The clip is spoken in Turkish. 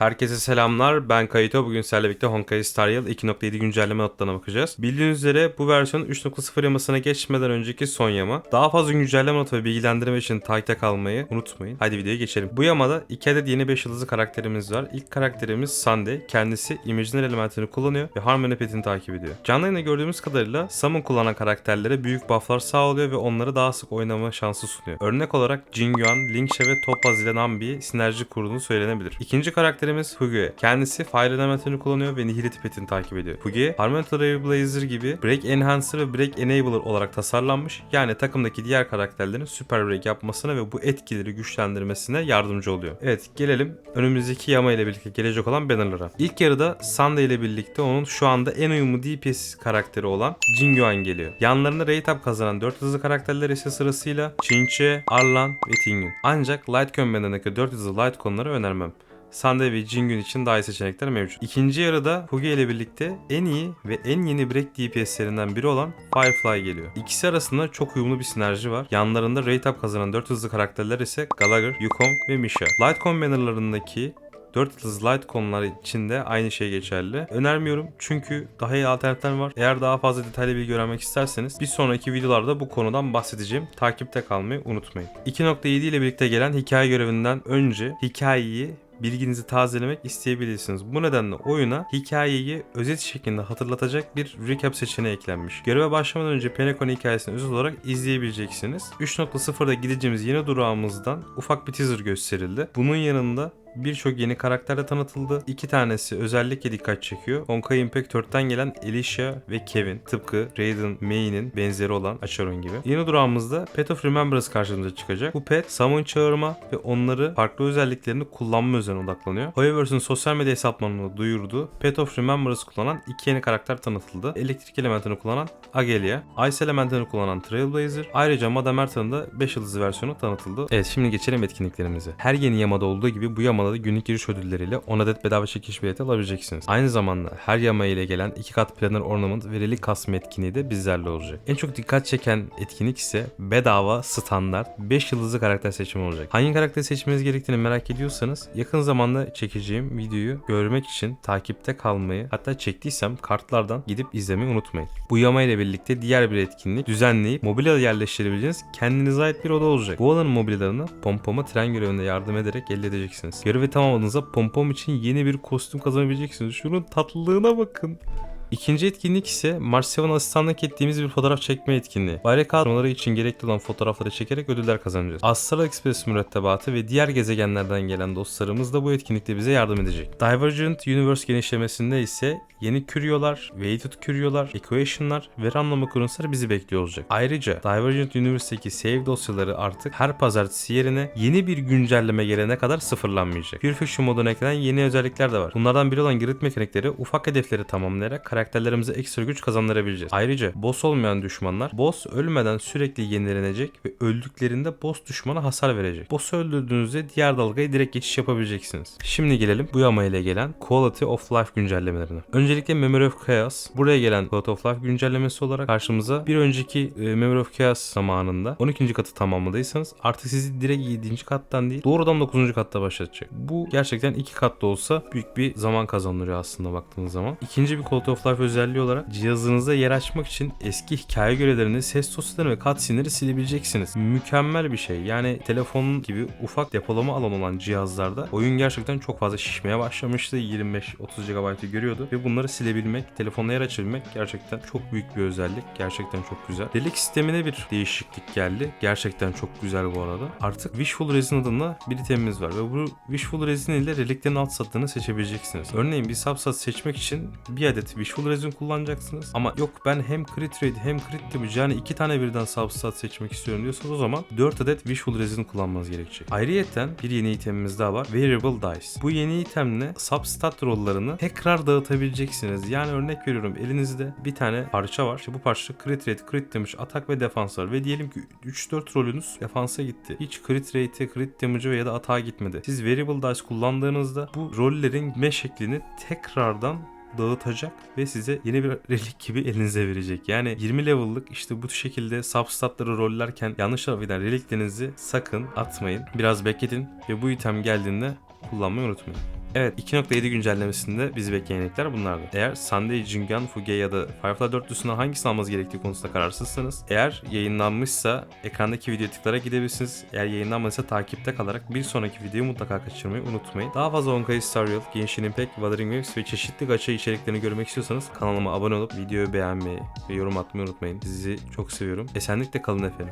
Herkese selamlar. Ben Kayito. Bugün sizlerle birlikte Honkai Star Rail 2.7 güncelleme notlarına bakacağız. Bildiğiniz üzere bu versiyon 3.0 yamasına geçmeden önceki son yama. Daha fazla güncelleme notu ve bilgilendirme için takipte kalmayı unutmayın. Hadi videoya geçelim. Bu yamada 2 adet yeni 5 yıldızlı karakterimiz var. İlk karakterimiz Sunday. Kendisi Imaginary elementini kullanıyor ve Harmony Pet'ini takip ediyor. Canlı yayında gördüğümüz kadarıyla Summon kullanan karakterlere büyük bufflar sağlıyor ve onları daha sık oynama şansı sunuyor. Örnek olarak Jingyuan, Linkşe ve Topaz ile Nambi'yi sinerji kurduğunu söylenebilir. İkinci karakterimiz Hugue. Kendisi Fire elementini kullanıyor ve Nihility Pet'ini takip ediyor. Hugue, Harmonic Blazer gibi Break Enhancer ve Break Enabler olarak tasarlanmış. Yani takımdaki diğer karakterlerin Super Break yapmasına ve bu etkileri güçlendirmesine yardımcı oluyor. Evet gelelim önümüzdeki yama ile birlikte gelecek olan bannerlara. İlk yarıda Sunday ile birlikte onun şu anda en uyumlu DPS karakteri olan Jingyuan geliyor. Yanlarında rate up kazanan 4 hızlı karakterler ise sırasıyla Chinche, Arlan ve Tingyun. Ancak Lightcon bannerındaki 4 hızlı Lightcon'ları önermem. Sunday ve Jingun için daha iyi seçenekler mevcut. İkinci yarıda Huge ile birlikte en iyi ve en yeni break DPS'lerinden biri olan Firefly geliyor. İkisi arasında çok uyumlu bir sinerji var. Yanlarında rate up kazanan 4 hızlı karakterler ise Gallagher, Yukong ve Misha. Lightcon bannerlarındaki 4 yıldız light konular için de aynı şey geçerli. Önermiyorum çünkü daha iyi alternatifler var. Eğer daha fazla detaylı bilgi öğrenmek isterseniz bir sonraki videolarda bu konudan bahsedeceğim. Takipte kalmayı unutmayın. 2.7 ile birlikte gelen hikaye görevinden önce hikayeyi bilginizi tazelemek isteyebilirsiniz. Bu nedenle oyuna hikayeyi özet şeklinde hatırlatacak bir recap seçeneği eklenmiş. Göreve başlamadan önce Penacon hikayesini özel olarak izleyebileceksiniz. 3.0'da gideceğimiz yeni durağımızdan ufak bir teaser gösterildi. Bunun yanında birçok yeni karakter de tanıtıldı. İki tanesi özellikle dikkat çekiyor. Honkai Impact 4'ten gelen Alicia ve Kevin. Tıpkı Raiden May'nin benzeri olan Acheron gibi. Yeni durağımızda Pet of Remembrance karşımıza çıkacak. Bu pet summon çağırma ve onları farklı özelliklerini kullanma üzerine odaklanıyor. Hoyoverse'ın sosyal medya hesaplarını duyurdu. Pet of Remembrance kullanan iki yeni karakter tanıtıldı. Elektrik elementini kullanan Agelia, Ice elementini kullanan Trailblazer. Ayrıca Madame Earth'ın da 5 yıldızlı versiyonu tanıtıldı. Evet şimdi geçelim etkinliklerimize. Her yeni yamada olduğu gibi bu yamada da günlük giriş ödülleriyle 10 adet bedava çekiş bileti alabileceksiniz. Aynı zamanda her yama ile gelen 2 kat planner ornament ve relik kasma etkinliği de bizlerle olacak. En çok dikkat çeken etkinlik ise bedava standart 5 yıldızlı karakter seçimi olacak. Hangi karakter seçmeniz gerektiğini merak ediyorsanız yakın zamanda çekeceğim videoyu görmek için takipte kalmayı hatta çektiysem kartlardan gidip izlemeyi unutmayın. Bu yama ile birlikte diğer bir etkinlik düzenleyip mobilya yerleştirebileceğiniz kendinize ait bir oda olacak. Bu odanın mobilyalarını pompoma tren görevinde yardım ederek elde edeceksiniz. Görevi tamamladığınızda pompom için yeni bir kostüm kazanabileceksiniz. Şunun tatlılığına bakın. İkinci etkinlik ise Mars 7 asistanlık ettiğimiz bir fotoğraf çekme etkinliği. Bayrak kadroları için gerekli olan fotoğrafları çekerek ödüller kazanacağız. Astral Express mürettebatı ve diğer gezegenlerden gelen dostlarımız da bu etkinlikte bize yardım edecek. Divergent Universe genişlemesinde ise yeni küryolar, weighted küryolar, equation'lar ve random occurrence'lar bizi bekliyor olacak. Ayrıca Divergent Universe'deki save dosyaları artık her pazartesi yerine yeni bir güncelleme gelene kadar sıfırlanmayacak. Pure Fiction moduna eklenen yeni özellikler de var. Bunlardan biri olan grid mekanikleri ufak hedefleri tamamlayarak karakterlerimize ekstra güç kazandırabileceğiz. Ayrıca boss olmayan düşmanlar boss ölmeden sürekli yenilenecek ve öldüklerinde boss düşmana hasar verecek. Boss'u öldürdüğünüzde diğer dalgaya direkt geçiş yapabileceksiniz. Şimdi gelelim bu yama ile gelen Quality of Life güncellemelerine. Öncelikle Memory of Chaos. Buraya gelen Quality of Life güncellemesi olarak karşımıza bir önceki e, Memory of Chaos zamanında 12. katı tamamladıysanız artık sizi direkt 7. kattan değil doğrudan 9. katta başlatacak. Bu gerçekten iki katlı olsa büyük bir zaman kazandırıyor aslında baktığınız zaman. İkinci bir Quality of Life özelliği olarak cihazınızda yer açmak için eski hikaye görevlerini, ses dosyalarını ve cutscene'leri silebileceksiniz. Mükemmel bir şey. Yani telefon gibi ufak depolama alanı olan cihazlarda oyun gerçekten çok fazla şişmeye başlamıştı. 25-30 GB'ı görüyordu ve bunları silebilmek, telefonla yer açabilmek gerçekten çok büyük bir özellik. Gerçekten çok güzel. Delik sistemine bir değişiklik geldi. Gerçekten çok güzel bu arada. Artık Wishful Resin adında bir itemimiz var ve bu Wishful Resin ile reliklerin alt satını seçebileceksiniz. Örneğin bir subsat seçmek için bir adet Wishful Resin kullanacaksınız. Ama yok ben hem crit rate hem crit damage yani iki tane birden substat seçmek istiyorum diyorsanız o zaman 4 adet Wishful Resin kullanmanız gerekecek. Ayrıyeten bir yeni itemimiz daha var. Variable Dice. Bu yeni itemle substat rollarını tekrar dağıtabileceksiniz. Yani örnek veriyorum elinizde bir tane parça var. İşte bu parça crit rate, crit damage, atak ve defans var. Ve diyelim ki 3-4 rolünüz defansa gitti. Hiç crit rate'e, crit damage'a ya da atağa gitmedi. Siz Variable Dice kullandığınızda bu rollerin gitme şeklini tekrardan dağıtacak ve size yeni bir relik gibi elinize verecek. Yani 20 level'lık işte bu şekilde substatları rollerken yanlış tarafından reliklerinizi sakın atmayın. Biraz bekletin ve bu item geldiğinde kullanmayı unutmayın. Evet 2.7 güncellemesinde bizi bekleyen yenilikler bunlardı. Eğer Sunday, Jingan, Fuge ya da Firefly 4 hangisini almanız gerektiği konusunda kararsızsanız eğer yayınlanmışsa ekrandaki video tıklara gidebilirsiniz. Eğer yayınlanmadıysa takipte kalarak bir sonraki videoyu mutlaka kaçırmayı unutmayın. Daha fazla Honkai Star Rail, Genshin Impact, Wuthering Waves ve çeşitli gacha içeriklerini görmek istiyorsanız kanalıma abone olup videoyu beğenmeyi ve yorum atmayı unutmayın. Sizi çok seviyorum. Esenlikle kalın efendim.